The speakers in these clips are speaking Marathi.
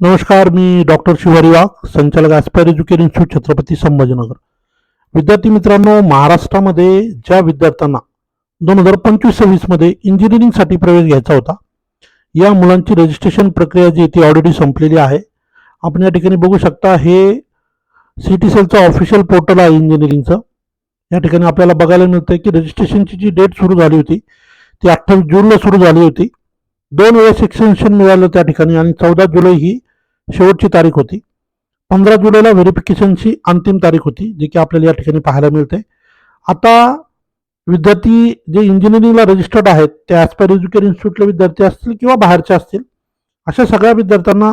नमस्कार मी डॉक्टर शिवारी वाघ संचालक aspire education institute Chhatrapati Sambhajinagar. विद्यार्थी मित्रांनो महाराष्ट्रामध्ये ज्या विद्यार्थ्यांना दोन हजार पंचवीस सव्वीसमध्ये इंजिनिअरिंगसाठी प्रवेश घ्यायचा होता या मुलांची रजिस्ट्रेशन प्रक्रिया जी ती ऑलरेडी संपलेली आहे. आपण या ठिकाणी बघू शकता हे सी टी सेलचं ऑफिशियल पोर्टल आहे इंजिनिअरिंगचं या ठिकाणी आपल्याला बघायला मिळतं की रजिस्ट्रेशनची जी डेट सुरू झाली होती ती अठ्ठावीस जूनला सुरू झाली होती. दोन वेळेस एक्सटेन्शन मिळालं त्या ठिकाणी आणि चौदा जुलै ही शेवटची तारीख होती. पंधरा जुलैला व्हेरिफिकेशनची अंतिम तारीख होती जी की आपल्याला या ठिकाणी पाहायला मिळते. आता विद्यार्थी जे इंजिनिअरिंगला रजिस्टर्ड आहेत ते ॲस्पायर एज्युकेशन इन्स्टिट्यूटले विद्यार्थी असतील किंवा बाहेरचे असतील अशा सगळ्या विद्यार्थ्यांना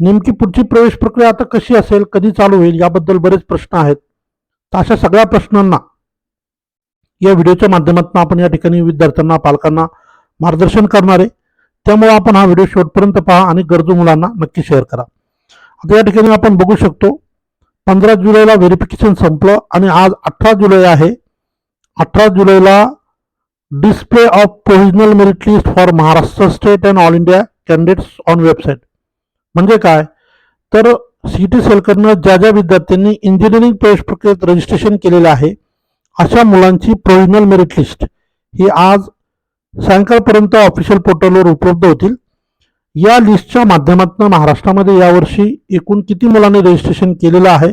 नेमकी पुढची प्रवेश प्रक्रिया आता कशी असेल कधी चालू होईल याबद्दल बरेच प्रश्न आहेत. तर अशा सगळ्या प्रश्नांना या व्हिडिओच्या माध्यमातून आपण या ठिकाणी विद्यार्थ्यांना पालकांना मार्गदर्शन करणार आहे त्यामुळे आपण हा व्हिडिओ शेवटपर्यंत पहा आणि गरजू मुलांना नक्की शेअर करा. आता या ठिकाणी आपण बघू शकतो पंधरा जुलैला व्हेरिफिकेशन संपलं आणि आज अठरा जुलै आहे. अठरा जुलैला display of provisional merit list for Maharashtra state and all India candidates on website म्हणजे काय? तर सी टी सेलकडनं ज्या ज्या विद्यार्थ्यांनी इंजिनिअरिंग प्रवेश प्रक्रियेत रजिस्ट्रेशन केलेलं आहे अशा मुलांची प्रोव्हिजनल मेरिट लिस्ट ही आज सायंकाळपर्यंत ऑफिशियल पोर्टलवर उपलब्ध होतील. या लिस्टच्या माध्यमातून महाराष्ट्रामध्ये यावर्षी एकूण किती मुलांनी रजिस्ट्रेशन केलेलं आहे?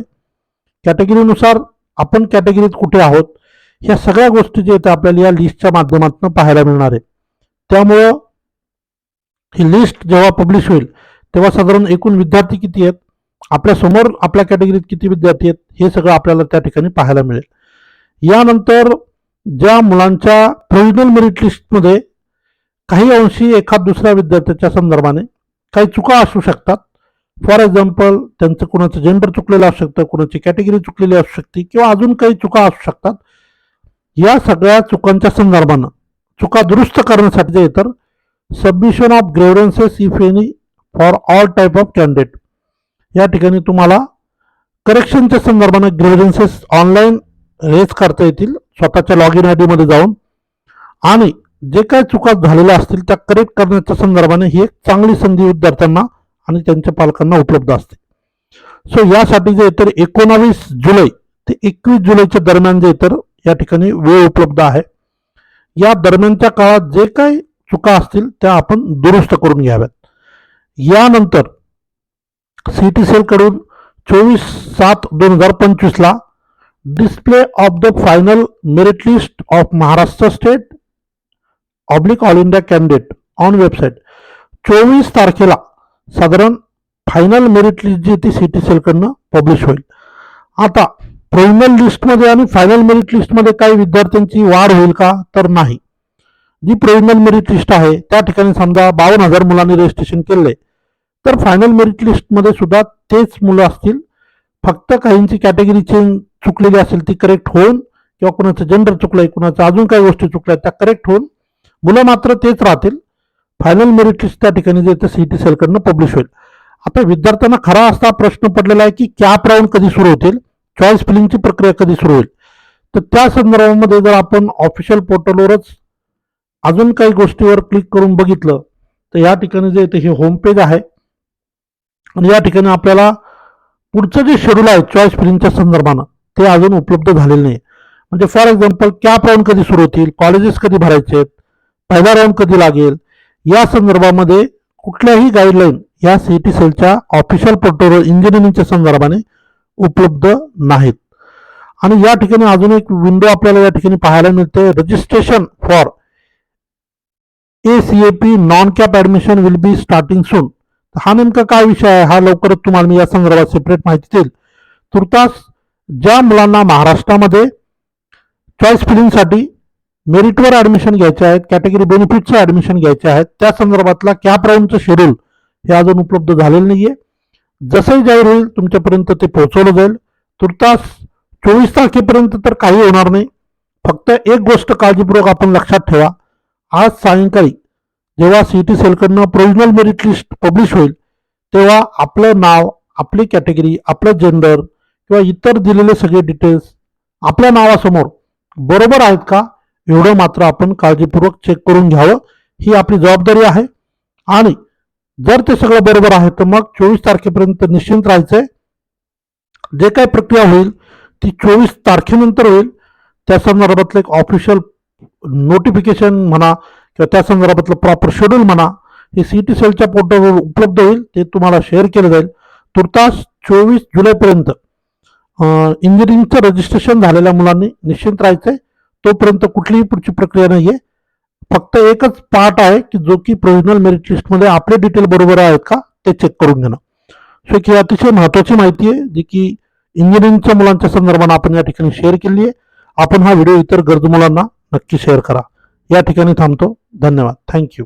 कॅटेगरीनुसार आपण कॅटेगरीत कुठे आहोत? ह्या सगळ्या गोष्टी जे आहेत आपल्याला या लिस्टच्या माध्यमातून पाहायला मिळणार आहे. त्यामुळं ही लिस्ट जेव्हा पब्लिश होईल तेव्हा साधारण एकूण विद्यार्थी किती आहेत? आपल्यासमोर आपल्या कॅटेगरीत किती विद्यार्थी आहेत? हे सगळं आपल्याला त्या ठिकाणी पाहायला मिळेल. यानंतर ज्या मुलांच्या प्रोविजनल मेरिट लिस्टमध्ये काही अंशी एखाद दुसऱ्या विद्यार्थ्याच्या संदर्भाने काही चुका असू शकतात. फॉर एक्झाम्पल त्यांचं कुणाचं जेंडर चुकलेलं असू शकतं कुणाची कॅटेगरी चुकलेली असू शकते किंवा अजून काही चुका असू शकतात. या सगळ्या चुकांच्या संदर्भानं चुका दुरुस्त करण्यासाठी तर submission of grievances if any for all type of candidate या ठिकाणी तुम्हाला करेक्शनच्या संदर्भानं ग्रेव्हरन्सेस ऑनलाईन रेज करता येतील. स्वतःच्या लॉग इन आय डीमध्ये जाऊन आणि जे काही चुका झालेल्या असतील त्या करेक्ट करण्याच्या संदर्भाने ही एक चांगली संधी विद्यार्थ्यांना आणि त्यांच्या पालकांना उपलब्ध असते. सो यासाठी जे तर एकोणावीस जुलै ते एकवीस जुलैच्या दरम्यान जे तर या ठिकाणी वेळ उपलब्ध आहे या दरम्यानच्या काळात जे काही चुका असतील त्या आपण दुरुस्त करून घ्याव्यात. यानंतर सी टी सेलकडून चोवीस सात दोन हजार पंचवीसला display of the final merit list of Maharashtra state oblique all India candidate on website चोवीस तारखेला साधारण फायनल मेरिट लिस्ट जी ती सी टी सेलकडनं पब्लिश होईल. आता प्रोव्हिजनल लिस्टमध्ये आणि फायनल मेरिट लिस्टमध्ये काही विद्यार्थ्यांची वाढ होईल का? तर नाही. जी प्रोव्हिजनल मेरिट लिस्ट आहे त्या ठिकाणी समजा बावन्न हजार मुलांनी रजिस्ट्रेशन केले तर फायनल मेरिट लिस्टमध्ये सुद्धा तेच मुलं असतील. फक्त काहींची कॅटेगरी चेंज चुकलेली असेल ती करेक्ट होऊन किंवा कुणाचं जेंडर चुकलंय कुणाचं अजून काही गोष्टी चुकल्या त्या करेक्ट होऊन मुलं मात्र तेच राहतील. फायनल मेरिट लिस्ट त्या ठिकाणी जे ते सी टी सेलकडनं पब्लिश होईल. आता विद्यार्थ्यांना खरा असा प्रश्न पडलेला आहे की कॅप राऊंड कधी सुरू होतील? चॉईस फिलिंगची प्रक्रिया कधी सुरू होईल? तर त्या संदर्भामध्ये जर आपण ऑफिशियल पोर्टलवरच अजून काही गोष्टीवर क्लिक करून बघितलं तर या ठिकाणी जे ते हे होम पेज आहे आणि या ठिकाणी आपल्याला पुढचं जे शेड्यूल आहे चॉईस फिलिंगच्या संदर्भानं ते अजून उपलब्ध झालेले नाही. म्हणजे फॉर एक्झाम्पल कॅप राऊंड कधी सुरू होतील? कॉलेजेस कधी भरायचे आहेत? पहिला राऊंड कधी लागेल? या संदर्भामध्ये कुठल्याही गाईडलाईन या सी टी सेलच्या ऑफिशियल पोर्टलवर इंजिनिअरिंगच्या संदर्भाने उपलब्ध नाहीत. आणि या ठिकाणी अजून एक विंडो आपल्याला या ठिकाणी पाहायला मिळते. Registration for A C A P non CAP admission will be starting soon हा नेमका काय विषय आहे? हा लवकरच तुम्हाला मी या संदर्भात सेपरेट माहिती देईल. तुर्तास ज्या मुलांना महाराष्ट्रामध्ये चॉईस फिलिंगसाठी मेरिटवर ॲडमिशन घ्यायचे आहेत कॅटेगरी बेनिफिटचं ॲडमिशन घ्यायचे आहेत त्या संदर्भातला कॅप राऊंडचं शेड्यूल हे अजून उपलब्ध झालेलं नाही आहे जसंही जाहीर होईल तुमच्यापर्यंत ते पोहोचवलं जाईल. तुर्तास चोवीस तारखेपर्यंत तर काही होणार नाही. फक्त एक गोष्ट काळजीपूर्वक आपण लक्षात ठेवा. आज सायंकाळी जेव्हा सी टी सेलकडनं प्रोविजनल मेरिट लिस्ट पब्लिश होईल तेव्हा आपलं नाव आपली कॅटेगरी आपलं जेंडर किंवा इतर दिलेले सगळे डिटेल्स आपल्या नावासमोर बरोबर आहेत का? एवढं मात्र आपण काळजीपूर्वक चेक करून घ्यावं. ही आपली जबाबदारी आहे. आणि जर ते सगळं बरोबर आहे तर मग चोवीस तारखेपर्यंत निश्चिंत राहायचंय. जे काय प्रक्रिया होईल ती चोवीस तारखेनंतर होईल. त्या संदर्भातलं एक ऑफिशियल नोटिफिकेशन म्हणा किंवा त्या संदर्भातलं प्रॉपर शेड्यूल म्हणा हे सी टी सेलच्या पोर्टलवर उपलब्ध होईल. ते तुम्हाला शेअर केलं जाईल. तुर्तास चोवीस जुलैपर्यंत इंजिनिअरिंगचं रजिस्ट्रेशन झालेल्या मुलांनी निश्चिंत राहायचंय. तोपर्यंत कुठलीही पुढची प्रक्रिया नाही आहे फक्त एकच पार्ट आहे की जो की प्रोव्हिजनल मेरिट लिस्टमध्ये आपले डिटेल बरोबर आहेत का ते चेक करून घेणं. सो ही अतिशय महत्वाची माहिती आहे जी की इंजिनिअरिंगच्या मुलांच्या संदर्भाने आपण या ठिकाणी शेअर केली आहे. आपण हा व्हिडिओ इतर गरजू मुलांना नक्की शेअर करा. या ठिकाणी थांबतो. धन्यवाद. थँक्यू